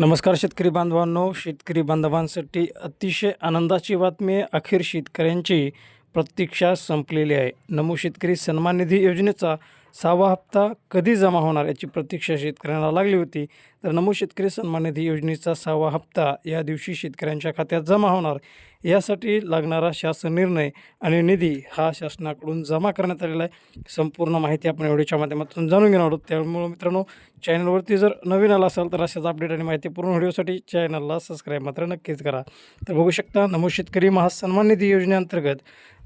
नमस्कार शेतकरी बांधवांनो शेतकरी बांधवांसाठी अतिशय आनंदाची बातमी आहे. अखेर शेतकऱ्यांची प्रतीक्षा संपलेली आहे. नमो शेतकरी सन्मान निधी योजनेचा सहावा हप्ता कधी जमा होणार याची प्रतीक्षा शेतकऱ्यांना लागली होती. तर नमो शेतकरी सन्मान निधी योजनेचा सहावा हप्ता या दिवशी शेतकऱ्यांच्या खात्यात जमा होणार. यासाठी लागणारा शासन निर्णय आणि निधी हा शासनाकडून जमा करण्यात आलेला आहे. संपूर्ण माहिती आपण एवढ्याच्या माध्यमातून जाणून घेणार आहोत. त्यामुळे मित्रांनो चॅनलवरती जर नवीन आला असाल तर अशाच अपडेट आणि माहिती पूर्ण व्हिडिओसाठी चॅनलला सबस्क्राईब मात्र नक्कीच करा. तर बघू शकता नमो शेतकरी महासन्मान निधी योजनेअंतर्गत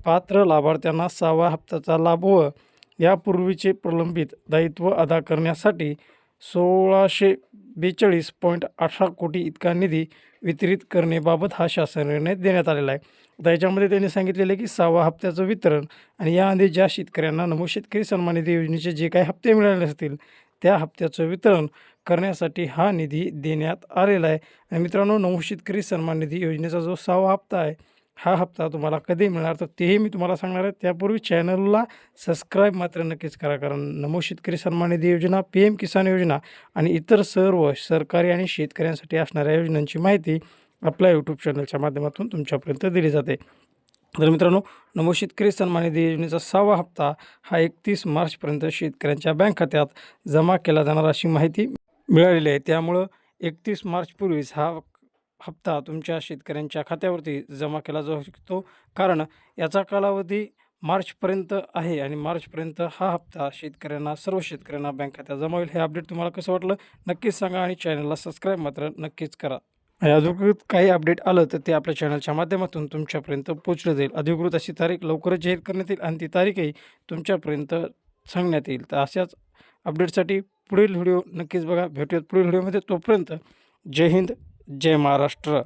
पात्र लाभार्थ्यांना सहावा हप्त्याचा लाभ व यापूर्वीचे प्रलंबित दायित्व अदा करण्यासाठी सोळाशे बेचाळीस पॉईंट अठरा कोटी इतका निधी वितरित करण्याबाबत हा शासन निर्णय देण्यात आलेला आहे. आता याच्यामध्ये त्यांनी सांगितलेलं आहे की सहावा हप्त्याचं वितरण आणि याआधी ज्या शेतकऱ्यांना नमो शेतकरी सन्मान निधी योजनेचे जे काही हप्ते मिळाले असतील त्या हप्त्याचं वितरण करण्यासाठी हा निधी देण्यात आलेला आहे. आणि मित्रांनो नमो शेतकरी सन्मान निधी योजनेचा जो सहावा हप्ता आहे हा हप्ता तुम्हाला कधी मिळणार तर तेही मी तुम्हाला सांगणार आहे. त्यापूर्वी चॅनलला सबस्क्राईब मात्र नक्कीच करा कारण नमो शेतकरी सन्मान निधी योजना पी एम किसान योजना आणि इतर सर्व सरकारी आणि शेतकऱ्यांसाठी असणाऱ्या योजनांची माहिती आपल्या यूट्यूब चॅनलच्या माध्यमातून तुमच्यापर्यंत दिली जाते. तर मित्रांनो नमो शेतकरी सन्मान निधी योजनेचा सहावा हप्ता हा एकतीस मार्चपर्यंत शेतकऱ्यांच्या बँक खात्यात जमा केला जाणार अशी माहिती मिळालेली आहे. त्यामुळं एकतीस मार्चपूर्वीच हा हप्ता तुमच्या शेतकऱ्यांच्या खात्यावरती जमा केला जाऊ शकतो. कारण याचा कालावधी मार्चपर्यंत आहे आणि मार्चपर्यंत हा हप्ता शेतकऱ्यांना सर्व शेतकऱ्यांना बँक खात्यात जमा होईल. हे अपडेट तुम्हाला कसं वाटलं? नक्कीच सांगा आणि चॅनलला सबस्क्राईब मात्र नक्कीच करा. आणि अधिकृत काही अपडेट आलं तर ते आपल्या चॅनलच्या माध्यमातून तुमच्यापर्यंत पोचलं जाईल. अधिकृत अशी तारीख लवकरच जाहीर करण्यात येईल आणि ती तारीखही तुमच्यापर्यंत सांगण्यात येईल. तर अशाच अपडेटसाठी पुढील व्हिडिओ नक्कीच बघा. भेटूयात पुढील व्हिडिओमध्ये. तोपर्यंत जय हिंद. जय महाराष्ट्र.